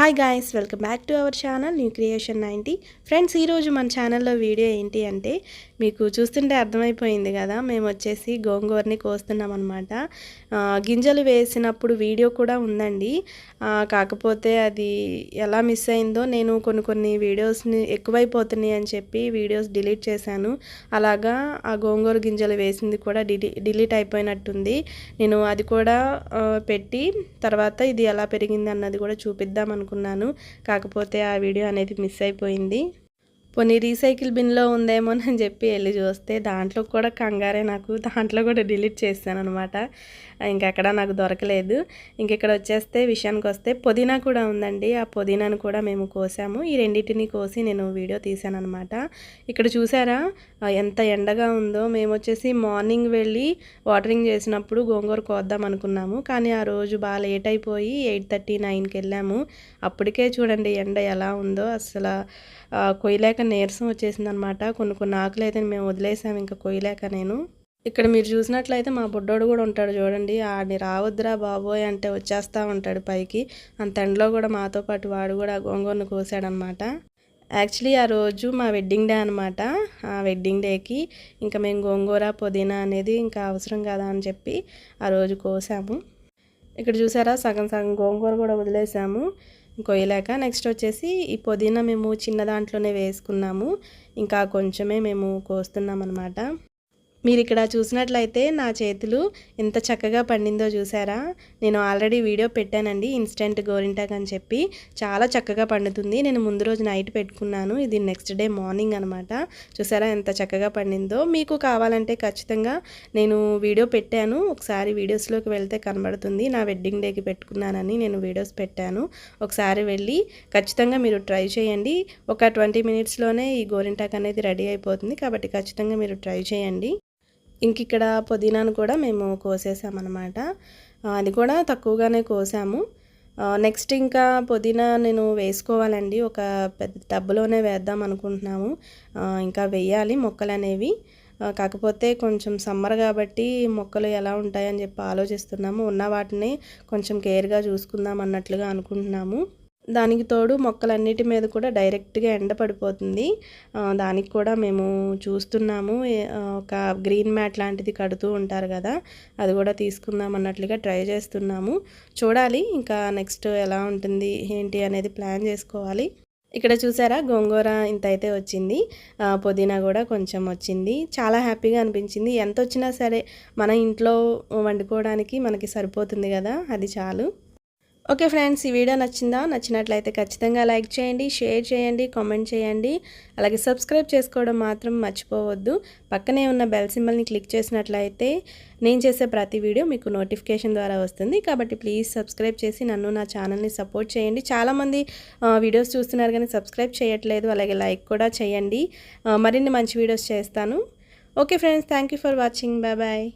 Hi guys welcome back to our channel new creation ninety friends ఈరోజు మన ఛానల్లో video ఏంటి అంటే మీకు చూస్తుంటే అర్థమైపోయింది కదా మేము వచ్చేసి గోంగూరని కోస్తున్నాం అనమాట గింజలు వేసినప్పుడు వీడియో కూడా ఉందండి. కాకపోతే అది ఎలా మిస్ అయిందో నేను కొన్ని కొన్ని వీడియోస్ని ఎక్కువైపోతున్నాయి అని చెప్పి వీడియోస్ డిలీట్ చేశాను. అలాగా ఆ గోంగూర గింజలు వేసింది కూడా డిలీట్ అయిపోయినట్టుంది. నేను అది కూడా పెట్టి తర్వాత ఇది ఎలా పెరిగింది అన్నది కూడా చూపిద్దాం అనుకున్నాను. కాకపోతే ఆ వీడియో అనేది మిస్ అయిపోయింది. పోనీ రీసైకిల్ బిన్లో ఉందేమో అని చెప్పి వెళ్ళి చూస్తే దాంట్లో కూడా కంగారే నాకు. దాంట్లో కూడా డిలీట్ చేశాను అనమాట ఇంకెక్కడ నాకు దొరకలేదు. ఇంక ఇక్కడ వచ్చేస్తే విషయానికి వస్తే పుదీనా కూడా ఉందండి. ఆ పుదీనాను కూడా మేము కోసాము. ఈ రెండింటిని కోసి నేను వీడియో తీశాను అనమాట ఇక్కడ చూసారా? ఎంత ఎండగా ఉందో. మేము వచ్చేసి మార్నింగ్ వెళ్ళి వాటరింగ్ చేసినప్పుడు గోంగూర కోద్దాం అనుకున్నాము. కానీ ఆ రోజు బాగా లేట్ అయిపోయి ఎయిట్ థర్టీ నైన్కి వెళ్ళాము. అప్పటికే చూడండి ఎండ ఎలా ఉందో. అసలు కొయ్యలేక నీరసం వచ్చేసింది అనమాట కొన్ని కొన్ని ఆకులు అయితే మేము వదిలేసాము ఇంకా కొయ్యలేక నేను. ఇక్కడ మీరు చూసినట్లయితే మా బుడ్డోడు కూడా ఉంటాడు చూడండి. ఆడిని రావద్దురా బాబోయ్ అంటే వచ్చేస్తూ ఉంటాడు పైకి. అంత ఎండలో కూడా మాతో పాటు వాడు కూడా గోంగూరను కోసాడనమాట. యాక్చువల్లీ ఆ రోజు మా వెడ్డింగ్ డే అనమాట ఆ వెడ్డింగ్ డేకి. ఇంకా మేము గోంగూర పుదీనా అనేది ఇంకా అవసరం కదా అని చెప్పి ఆ రోజు కోసాము. ఇక్కడ చూసారా సగం సగం గోంగూర కూడా వదిలేసాము. కొయ్యలేక నెక్స్ట్ వచ్చేసి ఈ పుదీనా మేము చిన్న దాంట్లోనే వేసుకున్నాము. ఇంకా కొంచెమే మేము కోస్తున్నాం అనమాట మీరు ఇక్కడ చూసినట్లయితే నా చేతులు ఎంత చక్కగా పండిందో చూసారా? నేను ఆల్రెడీ వీడియో పెట్టానండి ఇన్స్టెంట్ గోరింటాక్ అని చెప్పి. చాలా చక్కగా పండుతుంది. నేను ముందు రోజు నైట్ పెట్టుకున్నాను. ఇది నెక్స్ట్ డే మార్నింగ్ అనమాట చూసారా ఎంత చక్కగా పండిందో. మీకు కావాలంటే ఖచ్చితంగా నేను వీడియో పెట్టాను. ఒకసారి వీడియోస్లోకి వెళ్తే కనబడుతుంది. నా వెడ్డింగ్ డేకి పెట్టుకున్నానని నేను వీడియోస్ పెట్టాను. ఒకసారి వెళ్ళి ఖచ్చితంగా మీరు ట్రై చేయండి. ఒక ట్వంటీ మినిట్స్లోనే ఈ గోరింటాక్ అనేది రెడీ అయిపోతుంది. కాబట్టి ఖచ్చితంగా మీరు ట్రై చేయండి. ఇంక ఇక్కడ పుదీనాను కూడా మేము కోసేసామన్నమాట. అది కూడా తక్కువగానే కోసాము. నెక్స్ట్ ఇంకా పుదీనా నేను వేసుకోవాలండి. ఒక పెద్ద టబ్బులోనే వేద్దాం అనుకుంటున్నాము. ఇంకా వేయాలి మొక్కలు అనేవి. కాకపోతే కొంచెం సమ్మర్ కాబట్టి మొక్కలు ఎలా ఉంటాయని చెప్పి ఆలోచిస్తున్నాము. ఉన్న వాటిని కొంచెం కేర్గా చూసుకుందాం అన్నట్లుగా అనుకుంటున్నాము. దానికి తోడు మొక్కలన్నిటి మీద కూడా డైరెక్ట్గా ఎండ పడిపోతుంది. దానికి కూడా మేము చూస్తున్నాము. ఒక గ్రీన్ మ్యాట్ లాంటిది కడుతూ ఉంటారు కదా అది కూడా తీసుకుందాం అన్నట్లుగా ట్రై చేస్తున్నాము. చూడాలి ఇంకా నెక్స్ట్ ఎలా ఉంటుంది ఏంటి అనేది ప్లాన్ చేసుకోవాలి. ఇక్కడ చూసారా గోంగూర ఇంత అయితే వచ్చింది. పుదీనా కూడా కొంచెం వచ్చింది. చాలా హ్యాపీగా అనిపించింది. ఎంత వచ్చినా సరే మన ఇంట్లో వండుకోవడానికి మనకి సరిపోతుంది కదా అది చాలు. ఓకే ఫ్రెండ్స్ ఈ వీడియో నచ్చిందా? నచ్చినట్లయితే ఖచ్చితంగా లైక్ చేయండి షేర్ చేయండి కామెంట్ చేయండి. అలాగే సబ్స్క్రైబ్ చేసుకోవడం మాత్రం మర్చిపోవద్దు. పక్కనే ఉన్న బెల్ సింబల్ని క్లిక్ చేసినట్లయితే నేను చేసే ప్రతి వీడియో మీకు నోటిఫికేషన్ ద్వారా వస్తుంది. కాబట్టి ప్లీజ్ సబ్స్క్రైబ్ చేసి నన్ను నా ఛానల్ని సపోర్ట్ చేయండి. చాలామంది వీడియోస్ చూస్తున్నారు కానీ సబ్స్క్రైబ్ చేయట్లేదు. అలాగే లైక్ కూడా చేయండి. మరిన్ని మంచి వీడియోస్ చేస్తాను. Okay friends thank you for watching. Bye bye.